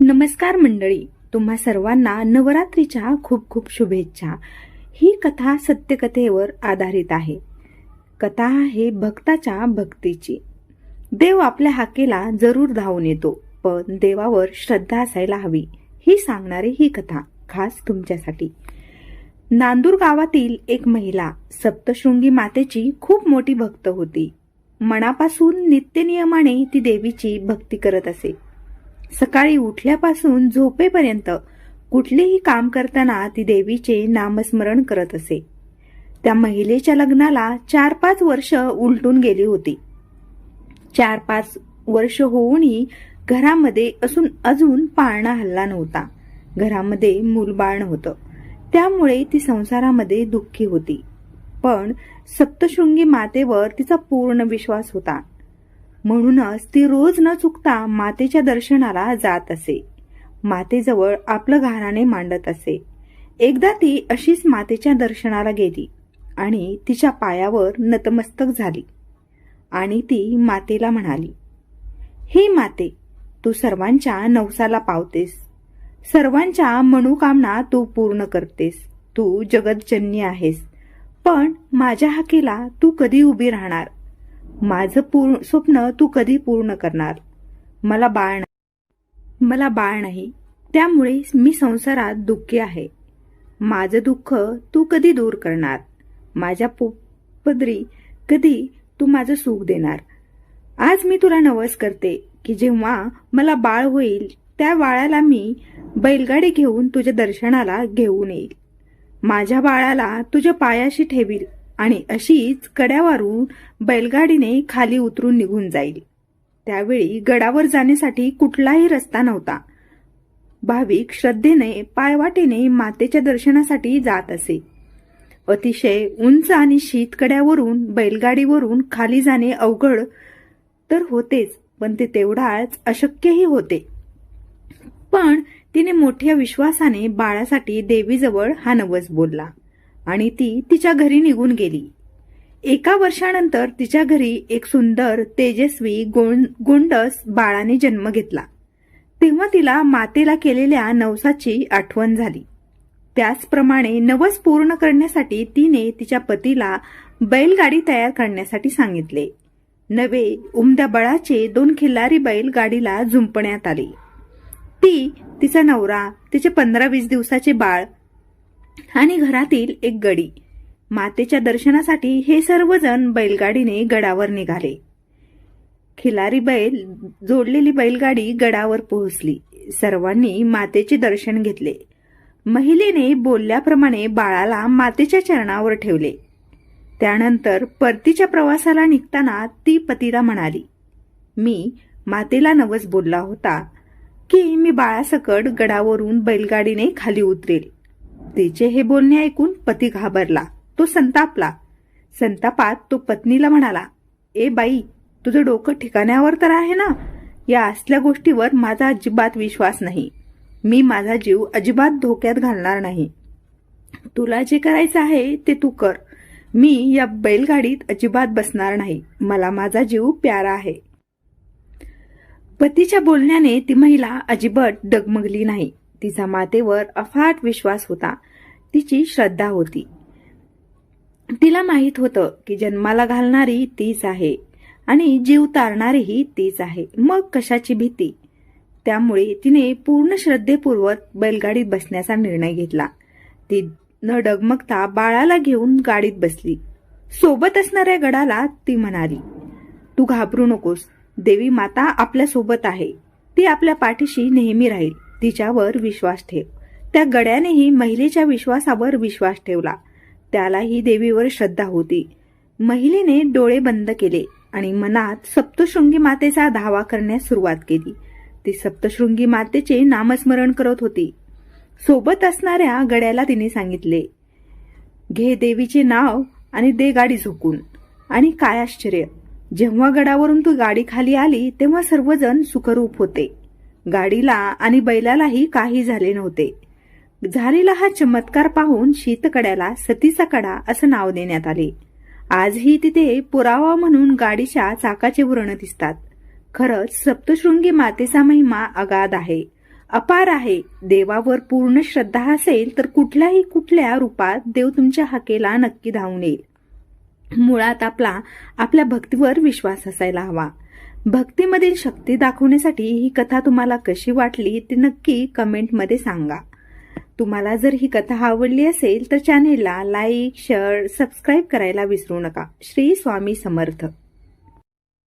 नमस्कार मंडळी तुम्हा सर्वांना नवरात्रीच्या खूप खूप शुभेच्छा. ही कथा सत्यकथेवर आधारित आहे. कथा आहे भक्ताच्या भक्तीची. देव आपल्या हाकेला जरूर धावून येतो पण देवावर श्रद्धा असायला हवी ही सांगणारी ही कथा खास तुमच्यासाठी. नांदूर गावातील एक महिला सप्तशृंगी मातेची खूप मोठी भक्त होती. मनापासून नित्यनियमाने ती देवीची भक्ती करत असे. सकाळी उठल्यापासून झोपेपर्यंत कुठलेही काम करताना ती देवीचे नामस्मरण करत असे. त्या महिलेच्या लग्नाला चार पाच वर्ष उलटून गेली होती. चार पाच वर्ष होऊनही घरामध्ये असून अजून पाळणा हल्ला नव्हता. घरामध्ये मूलबाळ नव्हतं. त्यामुळे ती संसारामध्ये दुःखी होती. पण सप्तशृंगी मातेवर तिचा पूर्ण विश्वास होता. म्हणूनच ती रोज न चुकता मातेच्या दर्शनाला जात असे. मातेजवळ आपलं घाराणे मांडत असे. एकदा ती अशीच मातेच्या दर्शनाला गेली आणि तिच्या पायावर नतमस्तक झाली आणि ती मातेला म्हणाली हे माते तू सर्वांच्या नवसाला पावतेस. सर्वांच्या मनोकामना तू पूर्ण करतेस. तू जगतजन्य आहेस. पण माझ्या हाकेला तू कधी उभी राहणार? माझं पूर्ण स्वप्न तू कधी पूर्ण करणार? मला बाळ नाही. मला बाळ नाही. त्यामुळे मी संसारात दुःखी आहे. माझं दुःख तू कधी दूर करणार? माझ्या पदरी कधी तू माझं सुख देणार? आज मी तुला नवस करते की जेव्हा मला बाळ होईल त्या बाळाला मी बैलगाडी घेऊन तुझ्या दर्शनाला घेऊन येईल. माझ्या बाळाला तुझ्या पायाशी ठेवील. आणि अशीच कड्यावरून बैलगाडीने खाली उतरून निघून जाईल. त्यावेळी गडावर जाण्यासाठी कुठलाही रस्ता नव्हता. भाविक श्रद्धेने पायवाटेने मातेच्या दर्शनासाठी जात असे. अतिशय उंच आणि शीतकड्यावरून बैलगाडीवरून खाली जाणे अवघड तर होतेच पण ते तेवढाच अशक्यही होते. पण तिने मोठ्या विश्वासाने बाळासाठी देवीजवळ हा नवस बोलला. आणि ती तिच्या घरी निघून गेली. एका वर्षानंतर तिच्या घरी एक सुंदर तेजस्वी गोंडस बाळाने जन्म घेतला. तेव्हा तिला मातेला केलेल्या नवसाची आठवण झाली. त्याचप्रमाणे नवस पूर्ण करण्यासाठी तिने तिच्या पतीला बैलगाडी तयार करण्यासाठी सांगितले. नवे उमद्या बळाचे दोन खिल्लारी बैल गाडीला झुंपण्यात आले. ती तिचा नवरा तिचे पंधरा वीस दिवसाचे बाळ आणि घरातील एक गडी. मातेच्या दर्शनासाठी हे सर्वजण बैलगाडीने गडावर निघाले. खिलारी बैल जोडलेली बैलगाडी गडावर पोहोचली. सर्वांनी मातेचे दर्शन घेतले. महिलेने बोलल्याप्रमाणे बाळाला मातेच्या चरणावर ठेवले. त्यानंतर परतीच्या प्रवासाला निघताना ती पतीला म्हणाली मी मातेला नवस बोलला होता की मी बाळासकट गडावरून बैलगाडीने खाली उतरेल. तिचे हे बोलणे ऐकून पती घाबरला. तो संतापला. संतापात तो पत्नीला म्हणाला ए बाई तुझं डोकं ठिकाण्यावर तर आहे ना? या असल्या गोष्टीवर माझा अजिबात विश्वास नाही. मी माझा जीव अजिबात धोक्यात घालणार नाही. तुला जे करायचं आहे ते तू कर. मी या बैलगाडीत अजिबात बसणार नाही. मला माझा जीव प्यारा आहे. पतीच्या बोलण्याने ती महिला अजिबात डगमगली नाही. तिचा मातेवर अफाट विश्वास होता. तिची श्रद्धा होती. तिला माहीत होतं की जन्माला घालणारी तीच आहे आणि जीव तारणारीही तीच आहे. मग कशाची भीती? त्यामुळे तिने पूर्ण श्रद्धेपूर्वक बैलगाडीत बसण्याचा निर्णय घेतला. ती न डगमगता बाळाला घेऊन गाडीत बसली. सोबत असणाऱ्या गडाला ती म्हणाली तू घाबरू नकोस. देवी माता आपल्यासोबत आहे. ती आपल्या पाठीशी नेहमी राहील. तिच्यावर विश्वास ठेव. त्या गड्यानेही महिलेच्या विश्वासावर विश्वास ठेवला. त्यालाही देवीवर श्रद्धा होती. महिलेने डोळे बंद केले आणि मनात सप्तशृंगी मातेचा धावा करण्यास सुरुवात केली. ती सप्तशृंगी मातेचे नामस्मरण करत होती. सोबत असणाऱ्या गड्याला तिने सांगितले घे देवीचे नाव आणि दे गाडी झोकून. आणि काय आश्चर्य जेव्हा गडावरून तू गाडी खाली आली तेव्हा सर्वजण सुखरूप होते. गाडीला आणि बैलालाही काही झाले नव्हते. झालेला हा चमत्कार पाहून शीतकड्याला सतीचा कडा असं नाव देण्यात आले. आजही तिथे पुरावा म्हणून गाडीच्या चाकाचे व्रण दिसतात. खरंच सप्तशृंगी मातेचा महिमा अगाध आहे. अपार आहे. देवावर पूर्ण श्रद्धा असेल तर कुठल्याही कुठल्या रूपात देव तुमच्या हाकेला नक्की धावून येईल. मुळात आपला आपल्या भक्तीवर विश्वास असायला हवा. भक्तीमधील शक्ती दाखवण्यासाठी ही कथा तुम्हाला कशी वाटली ते नक्की कमेंटमध्ये सांगा. तुम्हाला जर ही कथा आवडली असेल तर चॅनेलला लाईक शेअर सबस्क्राईब करायला विसरू नका. श्री स्वामी समर्थ.